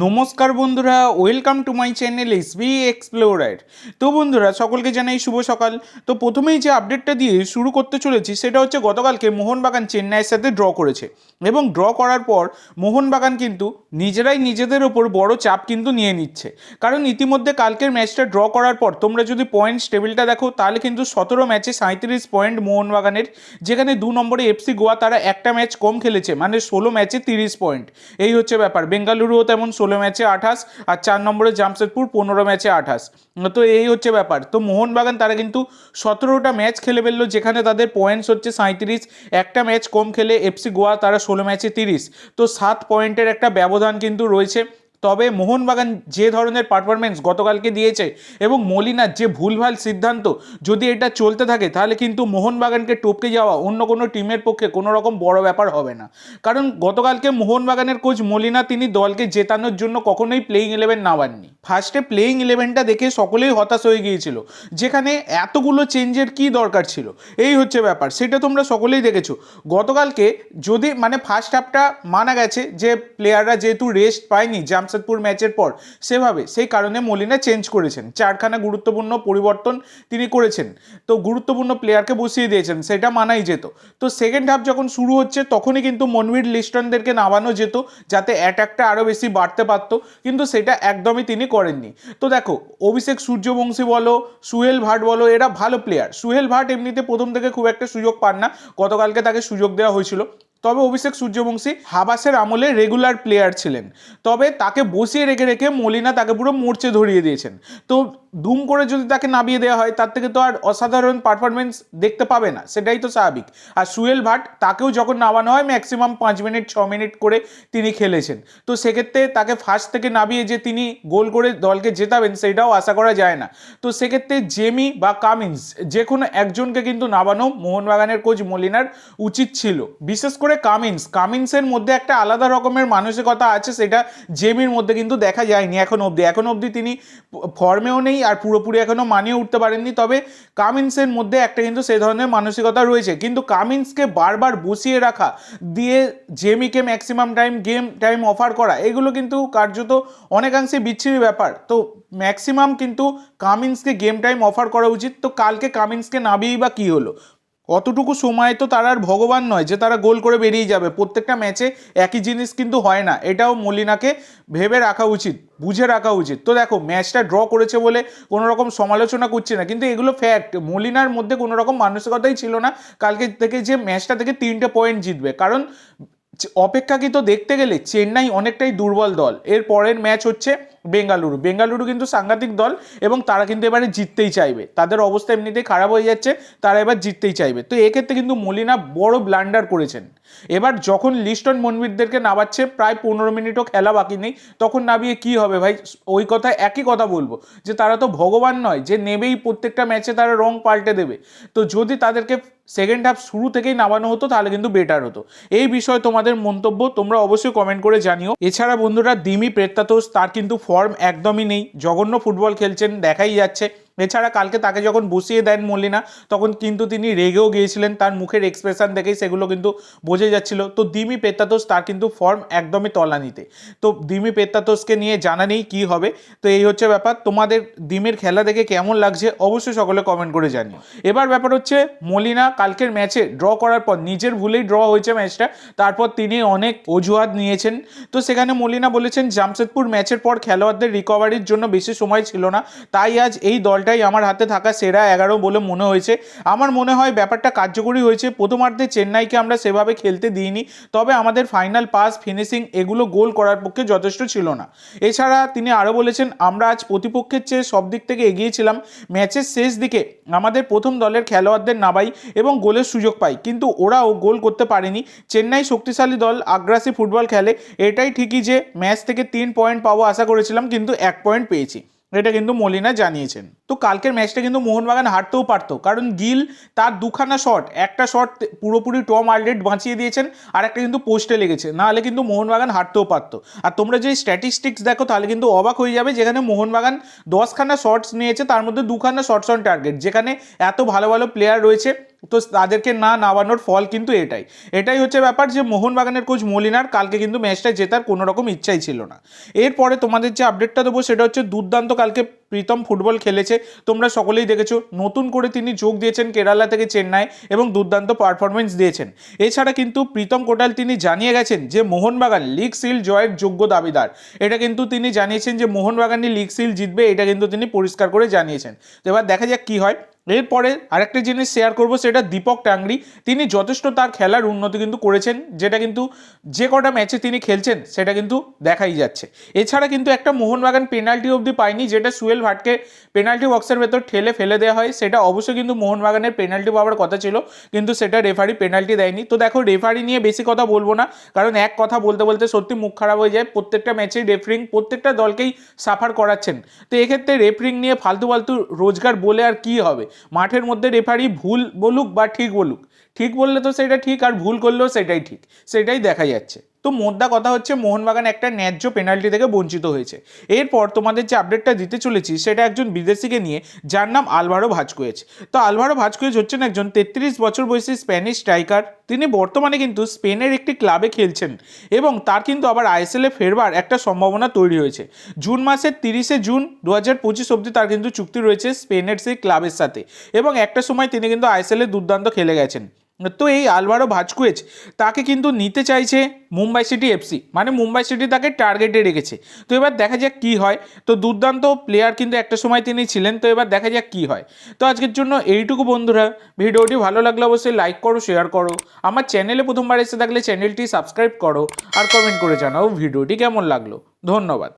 নমস্কার বন্ধুরা welcome to my channel S B explorer তো বন্ধুরা, সকলকে জানাই শুভ সকাল। তো প্রথমেই যে আপডেটটা দিয়ে শুরু করতে চলেছি, সেটা হচ্ছে গতকালকে মোহনবাগান চেন্নাইয়ের সাথে ড্র করেছে। এবং ড্র করার পর মোহনবাগান কিন্তু নিজেরাই নিজেদের ওপর বড় চাপ কিন্তু নিয়ে নিচ্ছে। কারণ ইতিমধ্যে কালকের ম্যাচটা ড্র করার পর তোমরা যদি পয়েন্টস টেবিলটা দেখো, তাহলে কিন্তু সতেরো ম্যাচে সাঁত্রিশ পয়েন্ট মোহনবাগানের, যেখানে দু নম্বরে এফসি গোয়া তারা একটা ম্যাচ কম খেলেছে মানে ষোলো ম্যাচে তিরিশ পয়েন্ট এই হচ্ছে ব্যাপার। বেঙ্গালুরুও তেমন ষোলো ম্যাচে আঠাশ আর চার নম্বরে জামশেদপুর পনেরো ম্যাচে আঠাশ। তো এই হচ্ছে ব্যাপার। তো মোহনবাগান তারা কিন্তু সতেরোটা ম্যাচ খেলে ফেলল, যেখানে তাদের পয়েন্টস হচ্ছে সাঁত্রিশ একটা ম্যাচ কম খেলে এফসি গোয়া তারা ষোলো ম্যাচে তিরিশ। তো সাত পয়েন্টের একটা ব্যবধান কিন্তু রয়েছে। তবে মোহনবাগান যে ধরনের পারফরমেন্স গতকালকে দিয়েছে এবং মলিনার যে ভুলভাল সিদ্ধান্ত, যদি এটা চলতে থাকে, তাহলে কিন্তু মোহনবাগানকে টপকে যাওয়া অন্য কোনো টিমের পক্ষে কোনো রকম বড় ব্যাপার হবে না। কারণ গতকালকে মোহনবাগানের কোচ মলিনা, তিনি দলকে জেতানোর জন্য কখনোই প্লেইং ইলেভেন নামাননি। ফার্স্টে প্লেইং ইলেভেনটা দেখে সকলেই হতাশ হয়ে গিয়েছিল, যেখানে এতগুলো চেঞ্জের কি দরকার ছিল? এই হচ্ছে ব্যাপার, সেটা তোমরা সকলেই দেখেছ। গতকালকে যদি মানে ফার্স্ট হাফটা মানা গেছে যে প্লেয়াররা যেহেতু রেস্ট পায়নি জামশেদপুর ম্যাচের পর সেভাবে সেই কারণে মলিনা চেঞ্জ করেছেন। চারখানা গুরুত্বপূর্ণ পরিবর্তন তিনি করেছেন। তো গুরুত্বপূর্ণ প্লেয়ারকে বসিয়ে দিয়েছেন, সেটা মানাই যেত। তো সেকেন্ড হাফ যখন শুরু হচ্ছে, তখনই কিন্তু মনবীর লিস্টনদেরকে নামানো যেত, যাতে অ্যাটাকটা আরও বেশি বাড়তে পারতো। কিন্তু সেটা একদমই তিনি করেননি। তো দেখো, অভিষেক সূর্যবংশী বলো, সুহেল ভাট বলো, এরা ভালো প্লেয়ার সুহেল ভাট এমনিতে প্রথম থেকে খুব একটা সুযোগ পান না। গতকালকে তাকে সুযোগ দেওয়া হয়েছিল। তবে অভিষেক সূর্যবংশী হাবাসের আমলে রেগুলার প্লেয়ার ছিলেন। তবে তাকে বসিয়ে রেখে রেখে মলিনা তাকে পুরো মোর্চে ধরিয়ে দিয়েছেন। তো দুম করে যদি তাকে নামিয়ে দেওয়া হয়, তার থেকে তো আর অসাধারণ পারফরমেন্স দেখতে পাবে না, সেটাই তো স্বাভাবিক। আর সুয়েল ভাট, তাকেও যখন নামানো হয় ম্যাক্সিমাম পাঁচ মিনিট, ছ মিনিট করে তিনি খেলেছেন। তো সেক্ষেত্রে তাকে ফার্স্ট থেকে নামিয়ে যে তিনি গোল করে দলকে জেতাবেন, সেটাও আশা করা যায় না। তো সেক্ষেত্রে জেমি বা কামিন্স যে কোনো একজনকে কিন্তু নামানো মোহনবাগানের কোচ মলিনার উচিত ছিল। বিশেষ করে কামিন্স কামিন্সের মধ্যে একটা আলাদা রকমের মানসিকতা আছে, সেটা জেমির মধ্যে কিন্তু দেখা যায়নি এখন অবধি। এখন অবধি তিনি ফর্মেও নেই আর পুরোপুরি এখনও মানিয়ে উঠতে পারেননি, তবে কামিন্সের মধ্যে একটা কিন্তু সেই ধরনের মানসিকতা রয়েছে। কিন্তু কামিন্সকে বারবার বসিয়ে রাখা, দিয়ে জেমিকে maximum time game time offer করা, এগুলো কিন্তু কার্যত অনেকাংশে বিচ্ছিরি ব্যাপার। তো ম্যাক্সিমাম কিন্তু কামিন্সকে গেম টাইম অফার করা উচিত। তো কালকে কামিন্সকে নামিয়েই বা কী হলো? অতটুকু সময় তো তারা আর ভগবান নয় যে তারা গোল করে বেরিয়ে যাবে। প্রত্যেকটা ম্যাচে একই জিনিস কিন্তু হয় না। এটাও মলিনাকে ভেবে রাখা উচিত, বুঝে রাখা উচিত। তো দেখো, ম্যাচটা ড্র করেছে বলে কোনো রকম সমালোচনা করছে না। কিন্তু এগুলো ফ্যাক্ট মলিনার মধ্যে কোনো রকম মানসিকতাই ছিল না। কালকে থেকে যে ম্যাচটা থেকে তিনটে পয়েন্ট জিতবে। কারণ অপেক্ষাকৃত দেখতে গেলে চেন্নাই অনেকটাই দুর্বল দল। এর পরের ম্যাচ হচ্ছে বেঙ্গালুরু। বেঙ্গালুরু কিন্তু সাংঘাতিক দল এবং তারা কিন্তু এবারে জিততেই চাইবে। তাদের অবস্থা এমনিতেই খারাপ হয়ে যাচ্ছে, তারা এবার জিততেই চাইবে। তো এক্ষেত্রে কিন্তু মলিনা বড় ব্লান্ডার করেছেন। এবার যখন লিস্টন মনবিরদেরকে নামাচ্ছে, প্রায় পনেরো মিনিটও খেলা বাকি নেই, তখন নামিয়ে কি হবে ভাই? ওই কথা একই কথা বলব, যে তারা তো ভগবান নয়, যে নেবেই প্রত্যেকটা ম্যাচে তারা রং পাল্টে দেবে। তো যদি তাদেরকে সেকেন্ড হাফ শুরু থেকেই নামানো হতো, তাহলে কিন্তু বেটার হতো। এই বিষয়ে তোমাদের মন্তব্য তোমরা অবশ্যই কমেন্ট করে জানিও। এছাড়া বন্ধুরা, দিমি প্রেত্তাতোষ তার কিন্তু ফর্ম একদমই নেই। জঘন্য ফুটবল খেলছেন, দেখাই যাচ্ছে। এছাড়া কালকে তাকে যখন বসিয়ে দেন মল্লিনা, তখন কিন্তু তিনি রেগেও গিয়েছিলেন, তার মুখের এক্সপ্রেশন দেখেই সেগুলো কিন্তু বোঝে যাচ্ছিল। তো দিমি পেত্তাতোষ তার কিন্তু ফর্ম একদমই তলানিতে। তো দিমি পেত্তাতোষকে নিয়ে জানা নেই কী হবে। তো এই হচ্ছে ব্যাপার। তোমাদের দিমের খেলা দেখে কেমন লাগছে অবশ্যই সকলে কমেন্ট করে জানিও। এবার ব্যাপার হচ্ছে মলিনা কালকের ম্যাচে ড্র করার পর নিজের ভুলেই ড্র হয়েছে ম্যাচটা তারপর তিনি অনেক অজুহাত নিয়েছেন। তো সেখানে মলিনা বলেছেন, জামশেদপুর ম্যাচের পর খেলোয়াড়দের রিকভারির জন্য বেশি সময় ছিল না। তাই আজ এই দলটাই আমার হাতে থাকা সেরা এগারো বলে মনে হয়েছে। আমার মনে হয় ব্যাপারটা কার্যকরী হয়েছে। প্রথমার্ধে চেন্নাইকে আমরা সেভাবে খেলতে দিইনি, তবে আমাদের ফাইনাল পাস ফিনিশিং এগুলো গোল করার পক্ষে যথেষ্ট ছিল না। এছাড়া তিনি আরও বলেছেন, আমরা আজ প্রতিপক্ষের চেয়ে সব দিক থেকে এগিয়েছিলাম ম্যাচের শেষ দিকে আমাদের প্রথম দলের খেলোয়াড়দের নাবাই এবং গোলের সুযোগ পাই। কিন্তু ওরাও গোল করতে পারেনি। চেন্নাই শক্তিশালী দল, আগ্রাসী ফুটবল খেলে। এটাই ঠিকই যে ম্যাচ থেকে তিন পয়েন্ট পাবো আশা করেছিলাম, কিন্তু এক পয়েন্ট পেয়েছি। এটা কিন্তু মলিনা জানিয়েছেন। তো কালকের ম্যাচটা কিন্তু মোহনবাগান হারতেও পারতো। কারণ গিল তার দুখানা শট একটা শট পুরোপুরি টম আলডেট বাঁচিয়ে দিয়েছেন আর একটা কিন্তু পোস্টে লেগেছে। নাহলে কিন্তু মোহনবাগান হারতেও পারতো। আর তোমরা যদি স্ট্যাটিস্টিক্স দেখো তাহলে কিন্তু অবাক হয়ে যাবে যেখানে মোহনবাগান দশখানা শটস নিয়েছে, তার মধ্যে দুখানা শটস অন টার্গেট যেখানে এত ভালো ভালো প্লেয়ার রয়েছে। তো তাদেরকে না নামানোর ফল কিন্তু এটাই। এটাই হচ্ছে ব্যাপার যে মোহনবাগানের কোচ মলিনার কালকে কিন্তু ম্যাচটা জেতার কোনো রকম ইচ্ছাই ছিল না। এরপরে তোমাদের যে আপডেটটা দেবো সেটা হচ্ছে দুর্দান্ত কালকে প্রীতম ফুটবল খেলেছে। তোমরা সকলেই দেখেছ, নতুন করে তিনি যোগ দিয়েছেন কেরালা থেকে চেন্নাই এবং দুর্দান্ত পারফরমেন্স দিয়েছেন। এছাড়া কিন্তু প্রীতম কোটাল তিনি জানিয়ে গেছেন যে মোহনবাগান লিগ সিল জয়ের যোগ্য দাবিদার। এটা কিন্তু তিনি জানিয়েছেন যে মোহনবাগানই লিগ সিল জিতবে, এটা কিন্তু তিনি পরিষ্কার করে জানিয়েছেন। তো এবার দেখা যাক কী হয়। এরপরে আরেকটা জিনিস শেয়ার করব, সেটা দীপক টাংরি। তিনি যথেষ্ট তার খেলার উন্নতি কিন্তু করেছেন, যেটা কিন্তু যে কটা ম্যাচে তিনি খেলছেন, সেটা কিন্তু দেখাই যাচ্ছে। এছাড়া কিন্তু একটা মোহনবাগান পেনাল্টি অবধি পায়নি, যেটা সুয়েল ভাটকে পেনাল্টি বক্সের ভেতর ঠেলে ফেলে দেওয়া হয়। সেটা অবশ্যই কিন্তু মোহনবাগানের পেনাল্টি পাওয়ার কথা ছিল, কিন্তু সেটা রেফারি পেনাল্টি দেয়নি। তো দেখো রেফারি নিয়ে বেশি কথা বলব না, কারণ এক কথা বলতে বলতে সত্যি মুখ খারাপ হয়ে যায়। প্রত্যেকটা ম্যাচেই রেফারিং প্রত্যেকটা দলকেই সাফার করাচ্ছেন। তো এক্ষেত্রে রেফারিং নিয়ে ফালতু ফালতু রোজগার বলে আর কি হবে? মাঠের মধ্যে রেফারি ভুল বলুক বা ঠিক বলুক। ঠিক বললে তো সেটা ঠিক আর ভুল করলেও সেটাই ঠিক। সেটাই দেখা যাচ্ছে। তো মোদ্দা কথা হচ্ছে মোহনবাগান একটা ন্যায্য পেনাল্টি থেকে বঞ্চিত হয়েছে। এরপর তোমাদের যে আপডেটটা দিতে চলেছি, সেটা একজন বিদেশিকে নিয়ে, যার নাম আলভারো ভাজকুয়েজ। তো আলভারো ভাজকুয়েজ হচ্ছেন একজন তেত্রিশ বছর বয়সী স্প্যানিশ স্ট্রাইকার। তিনি বর্তমানে কিন্তু স্পেনের একটি ক্লাবে খেলছেন এবং তার কিন্তু আবার আইএসএলে ফেরবার একটা সম্ভাবনা তৈরি হয়েছে। জুন মাসের তিরিশে জুন দু হাজার পঁচিশ অবধি তার কিন্তু চুক্তি রয়েছে স্পেনের সেই ক্লাবের সাথে এবং একটা সময় তিনি কিন্তু আইএসএলে দুর্দান্ত খেলে গেছেন। তো এই আলভারো ভাজকুয়েজ তাকে কিন্তু নিতে চাইছে মুম্বাই সিটি এফসি মানে মুম্বাই সিটি তাকে টার্গেটে রেখেছে। তো এবার দেখা যাক কী হয়। তো দুর্দান্ত প্লেয়ার কিন্তু একটা সময় তিনি ছিলেন। তো এবার দেখা যাক কী হয়। তো আজকের জন্য এইটুকু বন্ধুরা। ভিডিওটি ভালো লাগলে অবশ্যই লাইক করো শেয়ার করো। আমার চ্যানেলে প্রথমবার এসে থাকলে চ্যানেলটি সাবস্ক্রাইব করো। আর কমেন্ট করে জানাও ভিডিওটি কেমন লাগল। ধন্যবাদ।